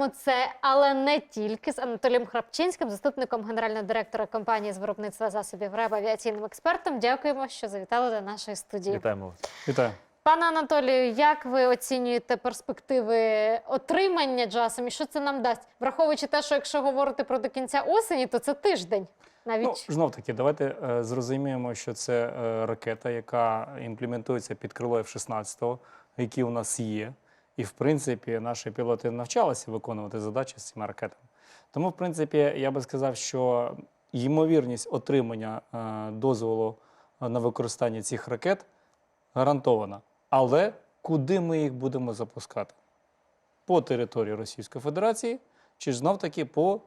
обговоримо це, але не тільки з Анатолієм Храпчинським, заступником генерального директора компанії з виробництва засобів РЕБ авіаційним експертом. Дякуємо, що завітали до нашої студії. Вітаємо вас. Вітаю. Пане Анатолію, як ви оцінюєте перспективи отримання джасом і що це нам дасть? Враховуючи те, що якщо говорити про до кінця осені, то це тиждень. Навіть Ну, знов таки, давайте е, зрозуміємо, що це е, ракета, яка імплементується під крило F-16, які у нас є. І, в принципі, наші пілоти навчалися виконувати задачі з цими ракетами. Тому, в принципі, я би сказав, що ймовірність отримання е, дозволу на використання цих ракет гарантована. Але куди ми їх будемо запускати? По території Російської Федерації чи знов таки по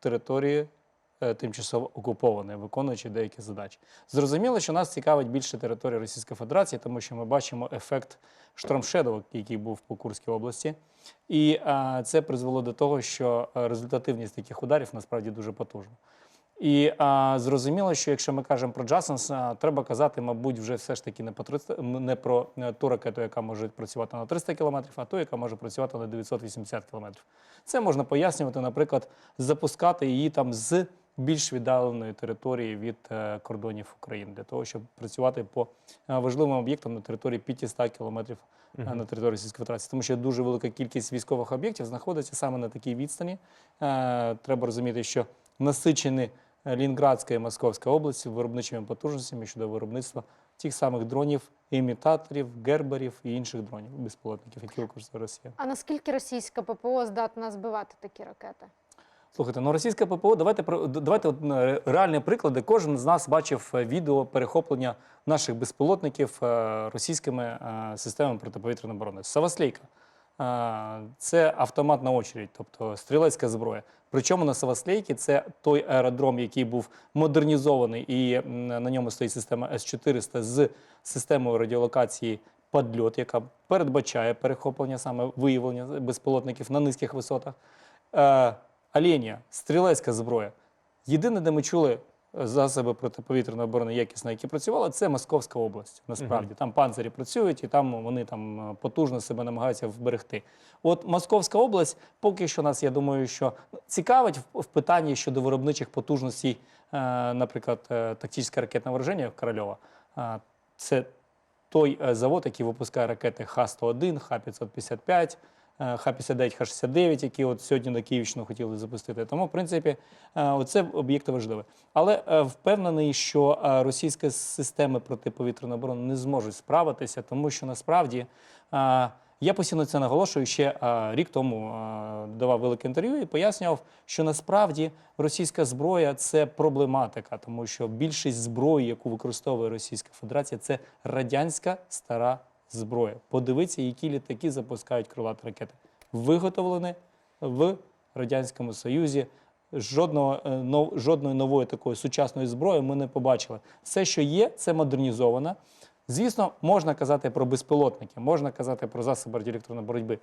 території е, тимчасово окупованої, виконуючи деякі задачі. Зрозуміло, що нас цікавить більше територія Російської Федерації, тому що ми бачимо ефект штормшедовок, який був по Курській області. І е, це призвело до того, що е, результативність таких ударів насправді дуже потужна. І а, зрозуміло, що якщо ми кажемо про Джасенс, треба казати, мабуть, вже все ж таки не, по 300, не про е, ту ракету, яка може працювати на 300 км, а ту, яка може працювати на 980 км. Це можна пояснювати, наприклад, запускати її там з більш віддаленої території від е, кордонів України, для того, щоб працювати по е, важливим об'єктам на території 500 кілометрів е, на території Російської Федерації, тому що дуже велика кількість військових об'єктів знаходиться саме на такій відстані. Треба розуміти, що насичені Лінградська і Московська області виробничими потужностями щодо виробництва тих самих дронів, імітаторів, герберів і інших дронів безпілотників, які використовує Росія. а наскільки російська ППО здатна збивати такі ракети? Слухайте, ну російське ППО, давайте давайте от, е, реальні приклади. Кожен з нас бачив е, відео перехоплення наших безпілотників е, російськими системами протиповітряної оборони. Саваслейка. Е, Це автомат на очередь, тобто стрілецька зброя. Причому на Саваслейці це той аеродром, який був модернізований, і на ньому стоїть система С-400 з системою радіолокації «Падльот», яка передбачає перехоплення саме виявлення безпілотників на низьких висотах. Оленя, стрілецька зброя. Єдине, де ми чули е, засоби протиповітряної оборони якісно, які працювали, це Московська область. Насправді там панцирі працюють і там вони там е, потужно себе намагаються вберегти. От Московська область поки що нас, я думаю, що цікавить в, питанні щодо виробничих потужностей, е, наприклад, тактичне ракетне вираження Корольова. Це той завод, який випускає ракети Х-101, Х-555, е, Х-59, Х-69, які от сьогодні на Київщину хотіли запустити. Тому, в принципі, е, оце об'єкти важливі. Але е, впевнений, що е, російські системи протиповітряної оборони не зможуть справитися, тому що насправді. е, Я постійно це наголошую. Ще е, рік тому е, давав велике інтерв'ю і пояснював, що насправді російська зброя це проблематика, тому що більшість зброї, яку використовує Російська Федерація, це радянська стара зброя. Подивіться, які літаки запускають крилаті ракети. Виготовлені в Радянському Союзі. Жодного е, нов- жодної нової такої сучасної зброї ми не побачили. Все, що є, це модернізовано. Звісно, можна казати про безпілотники, можна казати про засоби радіоелектронної боротьби.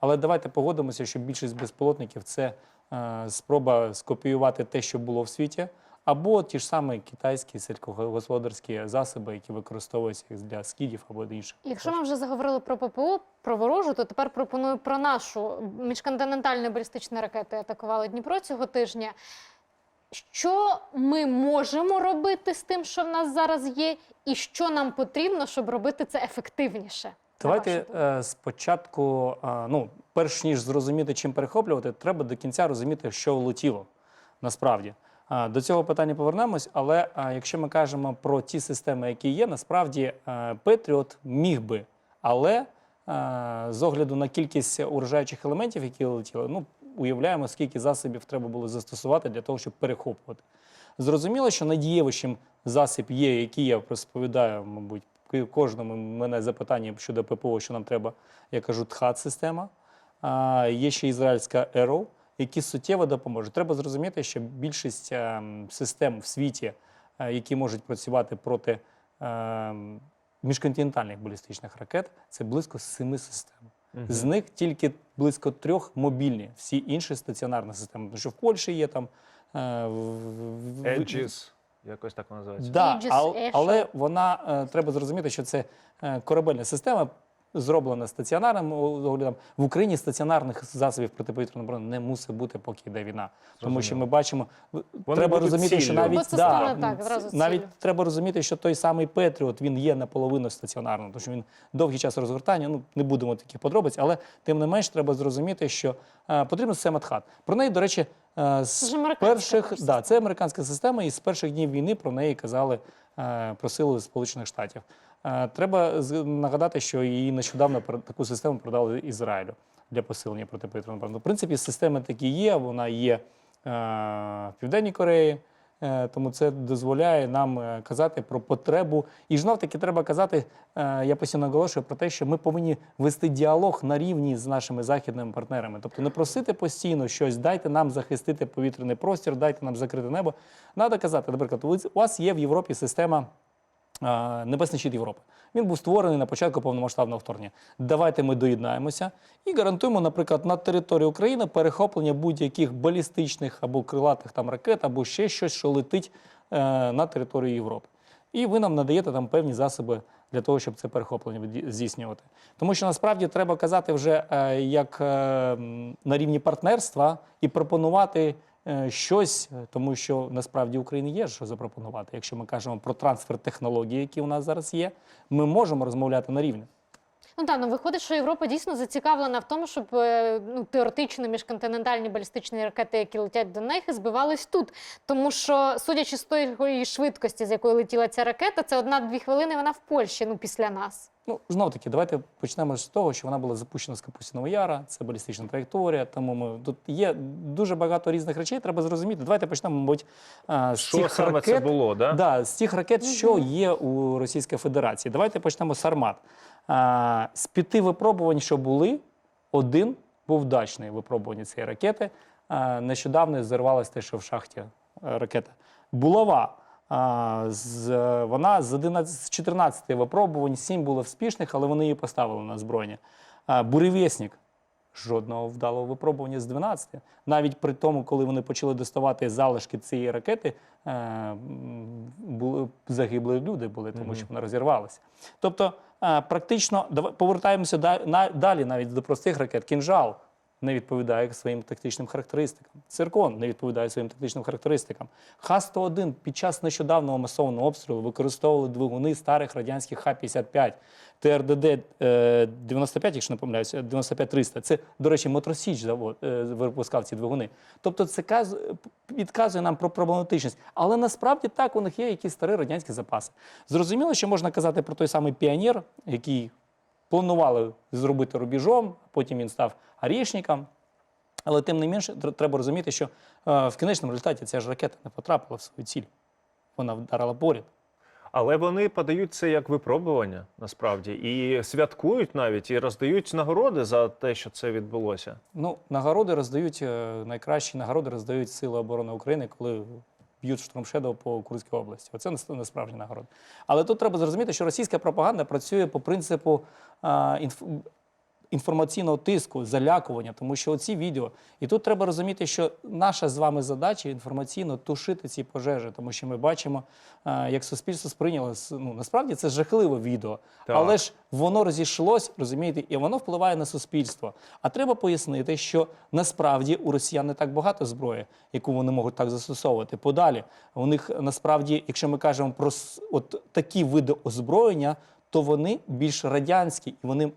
Але давайте погодимося, що більшість безпілотників це е, спроба скопіювати те, що було в світі, або ті ж самі китайські сільськогосподарські засоби, які використовуються для скідів або інших. Якщо ми вже заговорили про ППО, про ворожу, то тепер пропоную про нашу міжконтинентальну балістичну ракету атакували Дніпро цього тижня. Що ми можемо робити з тим, що в нас зараз є, і що нам потрібно, щоб робити це ефективніше? Давайте е, спочатку, е, ну, перш ніж зрозуміти, чим перехоплювати, треба до кінця розуміти, що влетіло насправді. До цього питання повернемось, але якщо ми кажемо про ті системи, які є, насправді е, Петріот міг би, але е, з огляду на кількість уражаючих елементів, які летіли, ну уявляємо, скільки засобів треба було застосувати для того, щоб перехоплювати. Зрозуміло, що надієвищем засіб є, який я розповідаю, мабуть, кожному мене запитання щодо ППО, що нам треба, я кажу, ТХАТ-система. Є ще ізраїльська Arrow, які суттєво допоможуть. Треба зрозуміти, що більшість ем, систем в світі, е, які можуть працювати проти ем, міжконтинентальних балістичних ракет, це близько семи систем. З них тільки близько трьох мобільні, всі інші стаціонарні системи. Тому що в Польщі є там. е, в- в- якось так називається. Да, Aegis, ал- але вона е, треба зрозуміти, що це е, корабельна система. Зроблена стаціонарним оглядом. В Україні стаціонарних засобів протиповітряної оборони не мусить бути, поки йде війна. Тому що ми бачимо, Вони треба будуть розуміти, що ціллю. навіть Бо це стане так, зразу навіть ціллю. треба розуміти, що той самий Петріот він є наполовину стаціонарним, тому що він довгий час розгортання. Ну не будемо таких подробиць, але тим не менш треба зрозуміти, що е, потрібна система ТХАТ. Про неї, до речі, е, з Це ж американська перших да, це американська система, і з перших днів війни про неї казали, е, просили Сполучених Штатів. Е, Треба нагадати, що її нещодавно таку систему продали Ізраїлю для посилення протиповітряної оборони. В принципі, системи такі є. Вона є е, в Південній Кореї. Е, Тому це дозволяє нам казати про потребу. І знов таки треба казати, я постійно наголошую про те, що ми повинні вести діалог на рівні з нашими західними партнерами. Тобто не просити постійно щось, дайте нам захистити повітряний простір, дайте нам закрити небо. Надо казати, наприклад, у вас є в Європі система Небесний щит Європи. Він був створений на початку повномасштабного вторгнення. Давайте ми доєднаємося і гарантуємо, наприклад, на території України перехоплення будь-яких балістичних або крилатих там ракет, або ще щось, що летить е, на територію Європи. І ви нам надаєте там певні засоби для того, щоб це перехоплення здійснювати. Тому що насправді треба казати вже е, як е, на рівні партнерства і пропонувати щось, е, тому що насправді Україні є що запропонувати. Якщо ми кажемо про трансфер технологій, які у нас зараз є, ми можемо розмовляти на рівні. Ну так, ну виходить, що Європа дійсно зацікавлена в тому, щоб е, ну, теоретично міжконтинентальні балістичні ракети, які летять до них, збивались тут. Тому що, судячи з тої швидкості, з якою летіла ця ракета, це одна-дві хвилини вона в Польщі, ну після нас. Ну, знов таки, давайте почнемо з того, що вона була запущена з Капустіного Яру, це балістична траєкторія. Тому ми тут є дуже багато різних речей. Треба зрозуміти. Давайте почнемо, мабуть, з Що тих саме ракет, це було, да? Да, з тих ракет, що є у Російській Федерації. Давайте почнемо з Армат. З п'яти випробувань, що були, один був вдачний випробування цієї ракети. Нещодавно зірвалася те, що в шахті е, ракета. Булава. З, вона з 11, з 14 випробувань, 7 було успішних, але вони її поставили на збройні. Буревєснік. Жодного вдалого випробування з 12. Навіть при тому, коли вони почали доставати залишки цієї ракети, е, були загибли люди були, тому що вона розірвалася. Тобто, е, практично повертаємося далі, навіть до простих ракет. Кінжал не відповідає своїм тактичним характеристикам. Циркон не відповідає своїм тактичним характеристикам. Х-101 під час нещодавнього масованого обстрілу використовували двигуни старих радянських Х-55. ТРДД е, 95, якщо не помиляюся, 95-300. Це, до речі, Мотросіч завод е, випускав ці двигуни. Тобто це каз, підказує нам про проблематичність. Але насправді так у них є якісь старі радянські запаси. Зрозуміло, що можна казати про той самий піонер, який планували зробити рубіжом, потім він став арішником. Але тим не менше, тр- треба розуміти, що е, в кінечному результаті ця ж ракета не потрапила в свою ціль. Вона вдарила поряд. Але вони подають це як випробування насправді і святкують навіть і роздають нагороди за те, що це відбулося. Ну, нагороди роздають е, найкращі нагороди роздають Сили оборони України, коли б'ють штурмшедов по Курській області. Оце не насправді нагороди. Але тут треба зрозуміти, що російська пропаганда працює по принципу. Інформаційного тиску, залякування, тому що оці відео. І тут треба розуміти, що наша з вами задача інформаційно тушити ці пожежі, тому що ми бачимо, як суспільство сприйняло. Ну, насправді це жахливе відео. Так. Але ж воно розійшлось, розумієте, і воно впливає на суспільство. А треба пояснити, що насправді у росіян не так багато зброї, яку вони можуть так застосовувати. Подалі у них насправді, якщо ми кажемо про от такі види озброєння. То вони більш радянські, і вони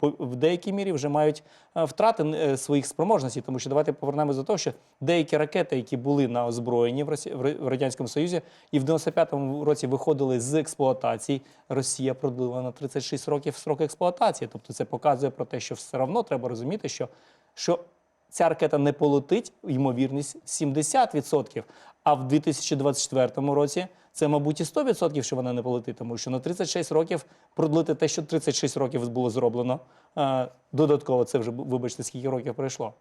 в деякій мірі вже мають е, втрати е, своїх спроможностей. Тому що давайте повернемося до того, що деякі ракети, які були на озброєнні в радянському Союзі, і в 95-му році виходили з експлуатації, Росія продлила на 36 років срок експлуатації. Тобто це показує про те, що все одно треба розуміти, що, що ця ракета не полетить, ймовірність 70%. А в 2024 році це, мабуть, і 100%, що вона не полетить, тому що на 36 років продлити те, що 36 років було зроблено. е, Додатково це вже, вибачте, скільки років пройшло.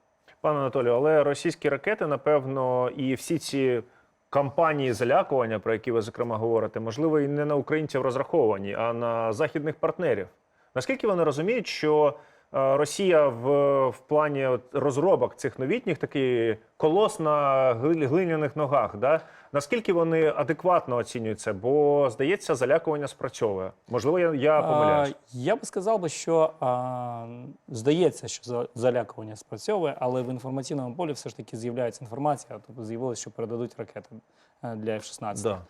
Пане Анатолію, але російські ракети, напевно, і всі ці кампанії залякування, про які ви зокрема говорите, можливо, і не на українців розраховані, а на західних партнерів. Наскільки вони розуміють, що Росія в, в плані розробок цих новітніх такий колос на гли- глиняних ногах. Да? Наскільки вони адекватно оцінюють це? Бо здається, залякування спрацьовує. Можливо, я, я помиляюсь. Я би сказав би, що а, здається, що за- залякування спрацьовує, але в інформаційному полі все ж таки з'являється інформація. Тобто з'явилося, що передадуть ракети е, для F-16. Да.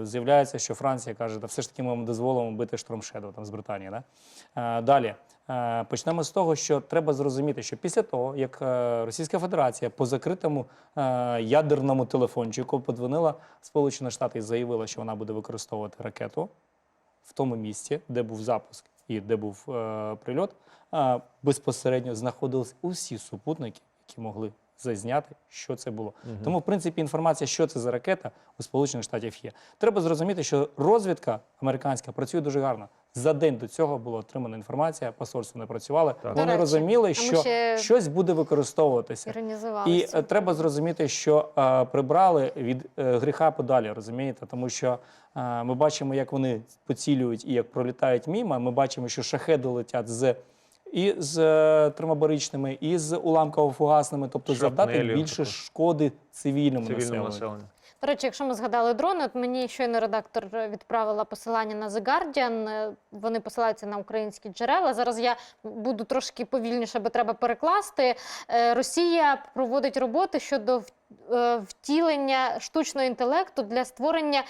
Е, З'являється, що Франція каже, та все ж таки ми вам дозволимо бити Штормшедо там з Британії. Да? Е, Далі почнемо з того, що треба зрозуміти, що після того, як Російська Федерація по закритому ядерному телефончику подзвонила Сполучені Штати і заявила, що вона буде використовувати ракету в тому місці, де був запуск і де був е, прильот, е, безпосередньо знаходились усі супутники, які могли зазняти, що це було. Тому, в принципі, інформація, що це за ракета, у Сполучених Штатів є. Треба зрозуміти, що розвідка американська працює дуже гарно. За день до цього була отримана інформація, посольство не працювали. Так. Вони речі, розуміли, що ще- щось буде використовуватися. І е, треба зрозуміти, що е, прибрали від е, гріха подалі, розумієте? Тому що е, ми бачимо, як вони поцілюють і як пролітають мімо. Ми бачимо, що шахеди летять з і з е, термобаричними, і з уламково-фугасними, тобто завдати більше також. шкоди цивільному, Цивільному населенню. До речі, якщо ми згадали дрони, от мені щойно редактор відправила посилання на The Guardian. е, Вони посилаються на українські джерела. Зараз я буду трошки повільніше, бо треба перекласти. Е, Росія проводить роботи щодо е, втілення штучного інтелекту для створення.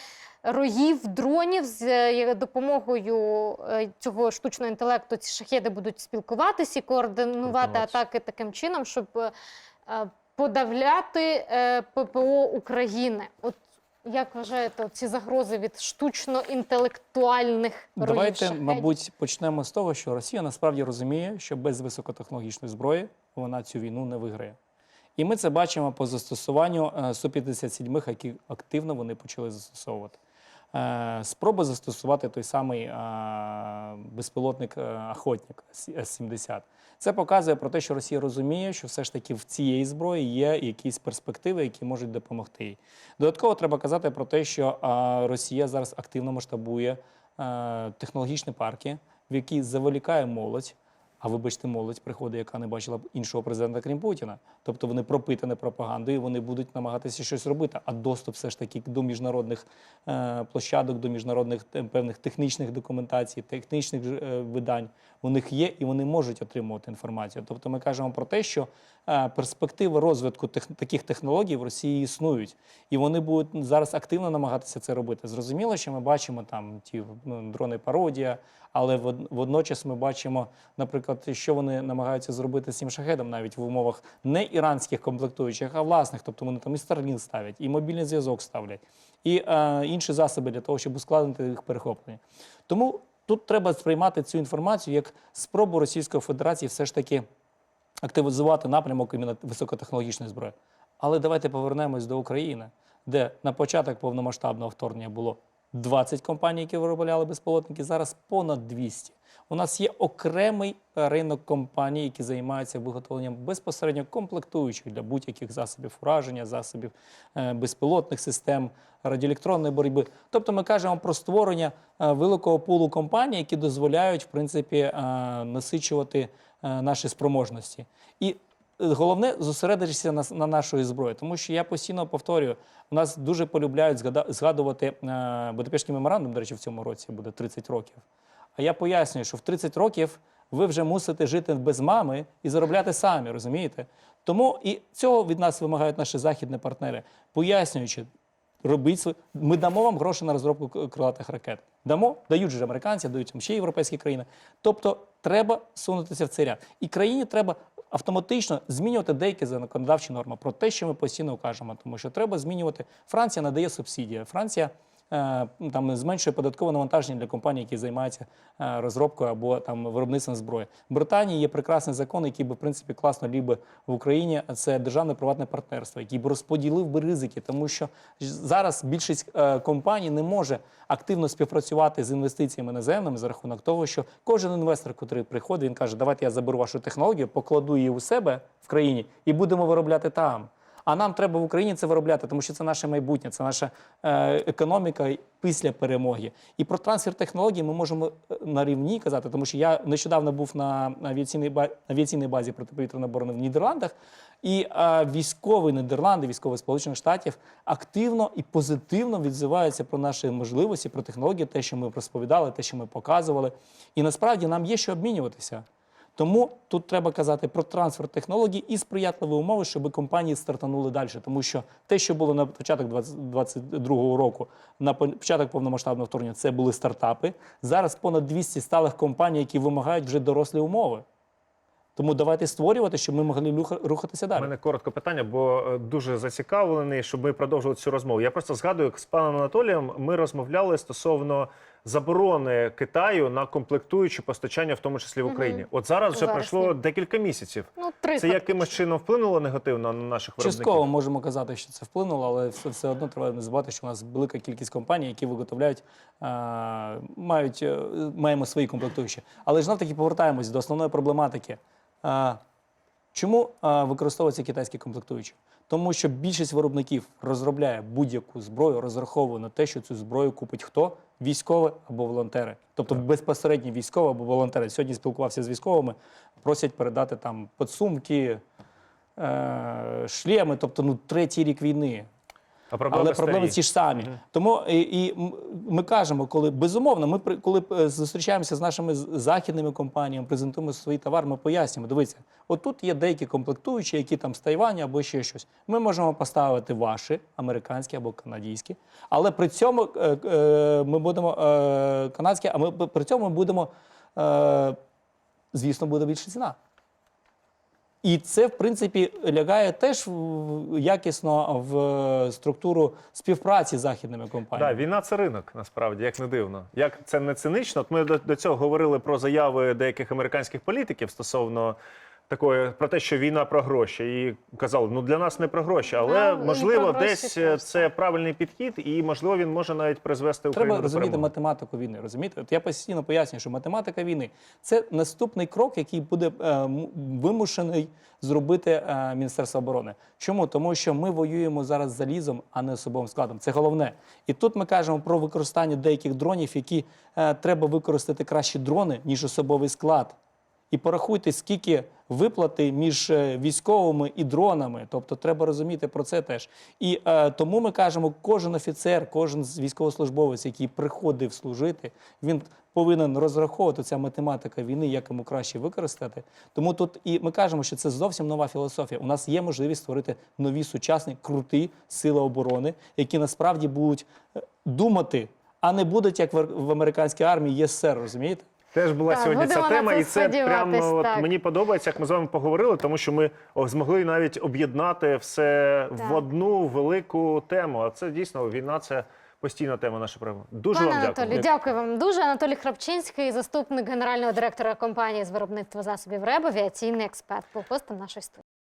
Роїв дронів з допомогою цього штучного інтелекту ці шахеди будуть спілкуватися і координувати атаки таким чином, щоб подавляти е, ППО України. От як вважаєте, ці загрози від штучно-інтелектуальних Давайте, шахедів? мабуть, почнемо з того, що Росія насправді розуміє, що без високотехнологічної зброї вона цю війну не виграє. І ми це бачимо по застосуванню е, Су-57, які активно вони почали застосовувати. Е, Спроби застосувати той самий е, безпілотник е, охотник С-70. Це показує про те, що Росія розуміє, що все ж таки в цієї зброї є якісь перспективи, які можуть допомогти їй. Додатково треба казати про те, що Росія зараз активно масштабує технологічні парки, в які заволікає молодь. А вибачте, молодь приходить, яка не бачила іншого президента, крім Путіна. Тобто вони пропитані пропагандою, вони будуть намагатися щось робити. А доступ все ж таки до міжнародних е, площадок, до міжнародних е, певних технічних документацій, технічних е, видань у них є, і вони можуть отримувати інформацію. Тобто ми кажемо про те, що е, перспективи розвитку тех, таких технологій в Росії існують, і вони будуть зараз активно намагатися це робити. Зрозуміло, що ми бачимо там ті ну, дрони пародія, але вод- водночас ми бачимо, наприклад, що вони намагаються зробити з цим шахедом, навіть в умовах не іранських комплектуючих, а власних. Тобто вони там і Starlink ставлять, і мобільний зв'язок ставлять, і е, інші засоби для того, щоб ускладнити їх перехоплення. Тому тут треба сприймати цю інформацію як спробу Російської Федерації все ж таки активізувати напрямок іменно високотехнологічної зброї. Але давайте повернемось до України, де на початок повномасштабного вторгнення було 20 компаній, які виробляли безпілотники, зараз понад 200. У нас є окремий ринок компаній, які займаються виготовленням безпосередньо комплектуючих для будь-яких засобів ураження, засобів е, безпілотних систем, радіоелектронної боротьби. Тобто ми кажемо про створення е, великого пулу компаній, які дозволяють в принципі е, насичувати наші спроможності. І головне зосередитися на, на нашої зброї, тому що я постійно повторюю, у нас дуже полюбляють згадувати е, Будапештський меморандум, до речі, в цьому році буде 30 років. А я пояснюю, що в 30 років ви вже мусите жити без мами і заробляти самі, розумієте? Тому і цього від нас вимагають наші західні партнери, пояснюючи, робіть. Ми дамо вам гроші на розробку крилатих ракет. Дамо, дають же американці, дають ще європейські країни. Тобто треба сунутися в цей ряд. І країні треба автоматично змінювати деякі законодавчі норми про те, що ми постійно кажемо, тому що треба змінювати. Франція надає субсидії. Франція там зменшує податкове навантаження для компаній, які займаються е, розробкою або там виробництвом зброї. В Британії є прекрасний закон, який би в принципі класно ліг би в Україні. Це державне приватне партнерство, який би розподілив би ризики, тому що зараз більшість е, компаній не може активно співпрацювати з інвестиціями наземними за рахунок того, що кожен інвестор, який приходить, він каже, давайте я заберу вашу технологію, покладу її у себе в країні і будемо виробляти там. А нам треба в Україні це виробляти, тому що це наше майбутнє, це наша е, економіка після перемоги. І про трансфер технологій ми можемо е, на рівні казати, тому що я нещодавно був на авіаційній базі протиповітряної оборони в Нідерландах. І е, військові Нідерланди, військові Сполучених Штатів активно і позитивно відзиваються про наші можливості, про технології, те, що ми розповідали, те, що ми показували. І насправді нам є що обмінюватися. Тому тут треба казати про трансфер технологій і сприятливі умови, щоб компанії стартанули далі. Тому що те, що було на початок 2022 року, на початок повномасштабного вторгнення, це були стартапи. Зараз понад 200 сталих компаній, які вимагають вже дорослі умови. Тому давайте створювати, щоб ми могли рухатися У мене коротке питання, бо е, дуже зацікавлений, щоб ми продовжили цю розмову. Я просто згадую, як з паном Анатолієм ми розмовляли стосовно заборони Китаю на комплектуючі постачання, в тому числі в Україні. От зараз вже Зараз пройшло ні. декілька місяців. Ну, три Це якимось чином впливнуло негативно на наших Частково можемо казати, що це вплинуло, але все, все одно треба не забувати, що у нас велика кількість компаній, які виготовляють, е, мають, е, маємо свої комплектуючі. Але ж знов таки повертаємось до основної проблематики. Е, чому е, використовуються китайські комплектуючі? Тому що більшість виробників розробляє будь-яку зброю, розраховує на те, що цю зброю купить хто? Військові або волонтери. Тобто безпосередньо військові або волонтери. Сьогодні спілкувався з військовими, просять передати там підсумки, е, шлеми, тобто ну, третій рік війни. А проблеми Але проблеми старі. ті ж самі. Тому і, і ми кажемо, коли безумовно, ми коли е, зустрічаємося з нашими західними компаніями, презентуємо свій товар, ми пояснюємо. Дивіться, отут є деякі комплектуючі, які там з Тайваня або ще щось. Ми можемо поставити ваші, американські або канадські, але при цьому е, е, ми будемо канадські, а ми при цьому ми будемо, звісно, буде більша ціна. І це, в принципі, лягає теж якісно в структуру співпраці з західними Да, війна це ринок, насправді, як не дивно. Як це не цинично? От ми до, до цього говорили про заяви деяких американських політиків стосовно такої про те, що війна про гроші, і казали, ну для нас не про гроші, але Ну, і можливо, про гроші десь теж, це правильний підхід, і можливо він може навіть призвести Україну Треба до розуміти перемоги. математику війни. Розумієте? От я постійно пояснюю, що математика війни це наступний крок, який буде е, м- вимушений зробити е, Міністерство оборони. Чому? Тому що ми воюємо зараз залізом, а не особовим складом. Це головне. І тут ми кажемо про використання деяких дронів, які е, треба використати кращі дрони, ніж особовий склад. І порахуйте, скільки виплати між е, військовими і дронами. Тобто треба розуміти про це теж. І е, тому ми кажемо, кожен офіцер, кожен військовослужбовець, який приходив служити, він повинен розраховувати ця математика війни, як йому краще використати. Тому тут і ми кажемо, що це зовсім нова філософія. У нас є можливість створити нові сучасні круті сили оборони, які насправді будуть е, думати, а не будуть як в, американській армії ЄССР, розумієте? Теж була Так, сьогодні ця тема, і це прямо от мені подобається, як ми з вами поговорили, тому що ми о, змогли навіть об'єднати все Так. в одну велику тему. А це дійсно війна, це постійна тема нашої програми. Дуже Пане вам дякую. дякую вам дуже. Анатолій Храпчинський, заступник генерального директора компанії з виробництва засобів РЕБ, авіаційний експерт, був гостем нашої студії.